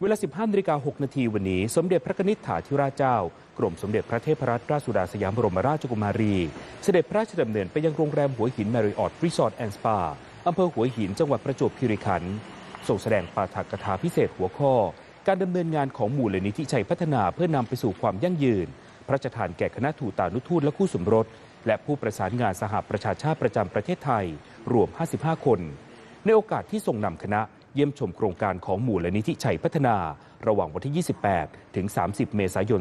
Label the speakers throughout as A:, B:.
A: เวลา 15นาฬิกา6นาทีวันนี้ สมเด็จพระนิษฐาธิราชเจ้า กรมสมเด็จพระเทพรัตนราชสุดาสยามบรมราชกุมารี เสด็จพระราชดำเนินไปยังโรงแรมหัวหินแมริออตรีสอร์ทแอนด์สปาอำเภอหัวหินจังหวัดประจวบคีรีขันธ์ส่งแสดงปาฐกถาพิเศษหัวข้อ การดำเนินงานของหมู่เลนิธิชัยพัฒนาเพื่อนำไปสู่ความยั่งยืน พระราชทานแก่คณะทูตานุทูตและคู่สมรส และผู้ประสานงานสหประชาชาติประจำประเทศไทย รวม 55 คน ในโอกาสที่ทรงนำคณะ เยี่ยมชมโครงการของหมู่ละนิธิชัยพัฒนา ระหว่างวันที่ 28 ถึง 30 เมษายน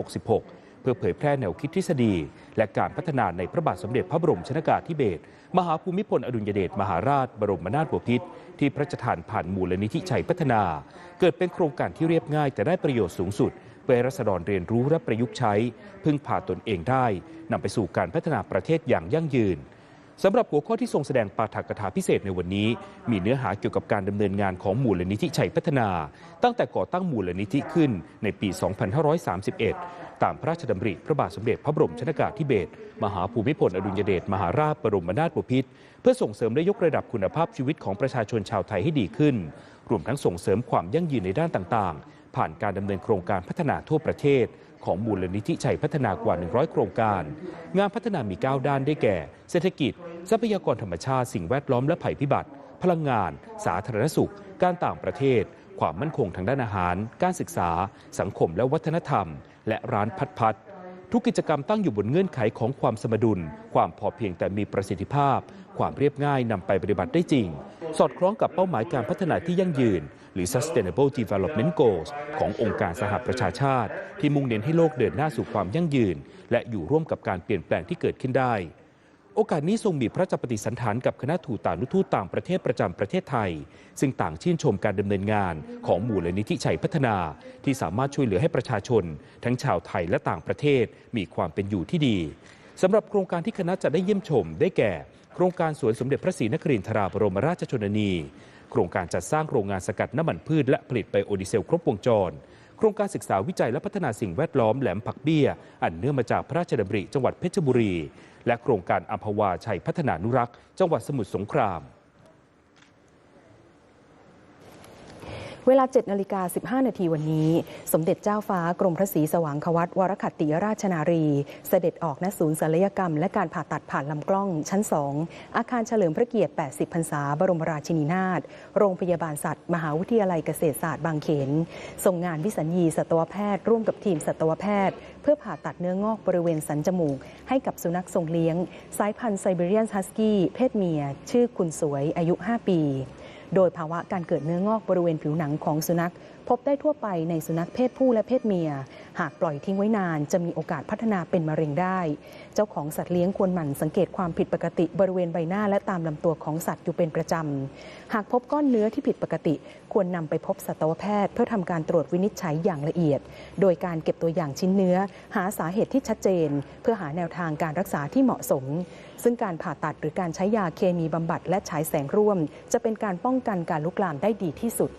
A: 2566 เพื่อเผยแพร่แนวคิดทฤษฎี และการพัฒนาในพระบาทสมเด็จพระบรมชนากาธิเบศรมหาภูมิพลอดุลยเดชมหาราช บรมนาถบพิตรที่พระราชทานผ่านมูลนิธิชัยพัฒนา เกิดเป็นโครงการที่เรียบง่ายแต่ได้ประโยชน์สูงสุดเพื่อให้รัษฎรเรียนรู้และประยุกต์ใช้ พึ่งพาตนเองได้นำไปสู่การพัฒนาประเทศอย่างยั่งยืน สำหรับหัวข้อที่ทรงแสดงปาฐกถาพิเศษในวันนี้ มีเนื้อหาเกี่ยวกับการดำเนินงานของมูลนิธิชัยพัฒนา ตั้งแต่ก่อตั้งมูลนิธิขึ้นในปี 2531 ตามพระราชดำริพระบาทสมเด็จพระบรมชนากาธิเบศรมหาภูมิพลอดุลยเดชมหาราชบรมนาถบพิตรเพื่อส่งเสริมและยกระดับคุณภาพชีวิตของประชาชนชาวไทยให้ดีขึ้น รวมทั้งส่งเสริมความยั่งยืนในด้านต่างๆ ผ่านการดำเนินโครงการพัฒนาทั่วประเทศ ของมูลนิธิชัยพัฒนากว่า 100 โครงการ งานพัฒนามี 9 ด้านได้แก่ เศรษฐกิจ ทรัพยากรธรรมชาติ สิ่งแวดล้อมและภัยพิบัติ พลังงาน สาธารณสุข การต่างประเทศ ความมั่นคงทางด้านอาหาร การศึกษา สังคมและวัฒนธรรม และร้านพัดพัด ทุกกิจกรรมตั้งอยู่บนเงื่อนไขของความสมดุล ความพอเพียงแต่มีประสิทธิภาพ ความเรียบง่ายนำไปปฏิบัติได้จริง สอดคล้องกับเป้าหมายการพัฒนาที่ยั่งยืน หรือ Sustainable Development Goals ขององค์การสหประชาชาติ ที่มุ่งเน้นให้โลกเดินหน้าสู่ความยั่งยืน และอยู่ร่วมกับการเปลี่ยนแปลงที่เกิดขึ้นได้ โอกาสนี้ทรงมีพระราชปฏิสันถานกับคณะทูตานุทูตต่างประเทศประจำประเทศไทย ซึ่งต่างชื่นชมการดำเนินงานของหมู่แลนิธิชัยพัฒนา ที่สามารถช่วยเหลือให้ประชาชน ทั้งชาวไทยและต่างประเทศมีความเป็นอยู่ที่ดีสำหรับโครงการที่คณะจะได้เยี่ยมชมได้แก่ โครงการสวนสมเด็จพระศรีนครินทราบรมราชชนนี โครงการจัดสร้างโรงงานสกัดน้ำมันพืชและผลิตไบโอดีเซลครบวงจรโครงการศึกษาวิจัยและพัฒนาสิ่งแวดล้อมแหลมผักเบี้ย อันเนื่องมาจากพระราชดำริจังหวัดเพชรบุรี และโครงการอัมพวาชัยพัฒนานุรักษ์ จังหวัดสมุทรสงคราม
B: เวลา 7นาฬิกา15 นาทีวันนี้ สมเด็จเจ้าฟ้ากรมพระศรีสว่างควัตวรคัตติราชนารี เสด็จออกณศูนย์ศัลยกรรม และการผ่าตัดผ่านลำกล้องชั้น 2 อาคารเฉลิมพระเกียรติ 80 พรรษา บรมราชินีนาถ โรงพยาบาลสัตว์ มหาวิทยาลัยเกษตรศาสตร์บางเขน ส่งงานวิสัญญีสัตวแพทย์ ร่วมกับทีมสัตวแพทย์ เพื่อผ่าตัดเนื้องอกบริเวณสันจมูก ให้กับสุนัขทรงเลี้ยง สายพันธุ์ไซบีเรียนฮัสกี้เพศเมีย ชื่อคุณสวยอายุ 5 ปี โดยภาวะการเกิดเนื้องอกบริเวณผิวหนังของสุนัข พบได้ทั่วไปในสุนัขเพศผู้และเพศเมีย หากปล่อยทิ้งไว้นานจะมีโอกาสพัฒนาเป็นมะเร็งได้ เจ้าของสัตว์เลี้ยงควรหมั่นสังเกตความผิดปกติบริเวณใบหน้าและตามลำตัวของสัตว์อยู่เป็นประจำ หากพบก้อนเนื้อที่ผิดปกติ ควรนำไปพบสัตวแพทย์ เพื่อทำการตรวจวินิจฉัยอย่างละเอียด โดยการเก็บตัวอย่างชิ้นเนื้อ หาสาเหตุที่ชัดเจน เพื่อหาแนวทางการรักษาที่เหมาะสม ซึ่งการผ่าตัดหรือการใช้ยาเคมีบำบัดและฉายแสงร่วม จะเป็นการป้องกันการลุกลามได้ดีที่สุด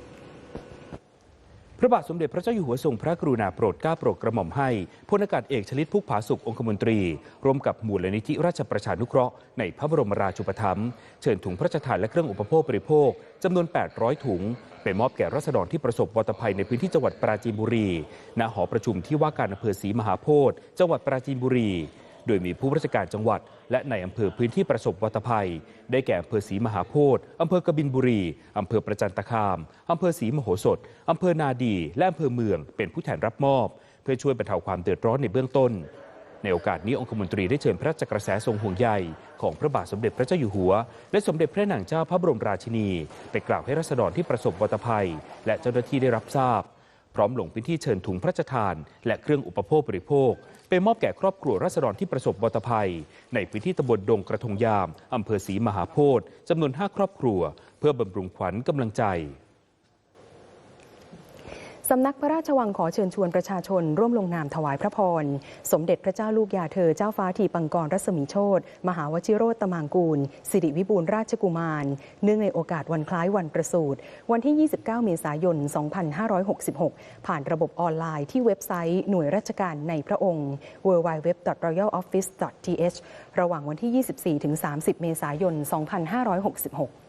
A: พระบาทสมเด็จพระเจ้าอยู่หัวทรงพระกรุณาโปรดเกล้าโปรดกระหม่อมให้พลอากาศเอกชลิตพุกผาสุของคมนตรี ร่วมกับมูลนิธิราชประชานุเคราะห์ในพระบรมราชูปถัมภ์เชิญถุงพระราชทานและเครื่องอุปโภคบริโภคจำนวน 800 ถุง ไปมอบแก่รัษฎรที่ประสบวัตภัยในพื้นที่จังหวัดปราจีนบุรีณหอประชุมที่ว่าการอำเภอศรีมหาโพธิ์จังหวัดปราจีนบุรี โดยมีผู้ราชการจังหวัด และในอำเภอพื้นที่ประสบวัตภัย ได้แก่อำเภอศรีมหาโพธิ์อำเภอกบินบุรี อำเภอประจันตคามอำเภอศรีมโหสถอำเภอนาดี และอำเภอเมือง เป็นผู้แทนรับมอบ เพื่อช่วยบรรเทาความเดือดร้อนในเบื้องต้น ในโอกาสนี้องคมนตรีได้เชิญพระราชกระแสทรงห่วงใยของพระบาทสมเด็จพระเจ้าอยู่หัว และสมเด็จพระนางเจ้าพระบรมราชินี ไปกล่าวให้รัษฎรที่ประสบวัตภัย และเจ้าหน้าที่ได้รับทราบ พร้อมลงพื้นที่เชิญถุงพระราชทาน และเครื่องอุปโภคบริโภค ไปมอบแก่ครอบครัวราษฎรที่ประสบวัตภัย ในพื้นที่ตำบลดงกระทงยามอำเภอศรีมหาโพธิ์จำนวน 5 ครอบครัว เพื่อบำรุงขวัญกำลังใจ
B: สำนักพระราชวังขอเชิญชวนประชาชน ร่วมลงนามถวายพระพร สมเด็จพระเจ้าลูกยาเธอเจ้าฟ้าทีปังกรรัศมีโชตมหาวชิโรตตมางกูล สิริวิบูลราชกุมาร เนื่องในโอกาสวันคล้ายวันประสูติวันที่ 29 เมษายน 2566 ผ่านระบบออนไลน์ที่เว็บไซต์หน่วยราชการในพระองค์ www.royaloffice.th ระหว่างวันที่ 24-30 เมษายน 2566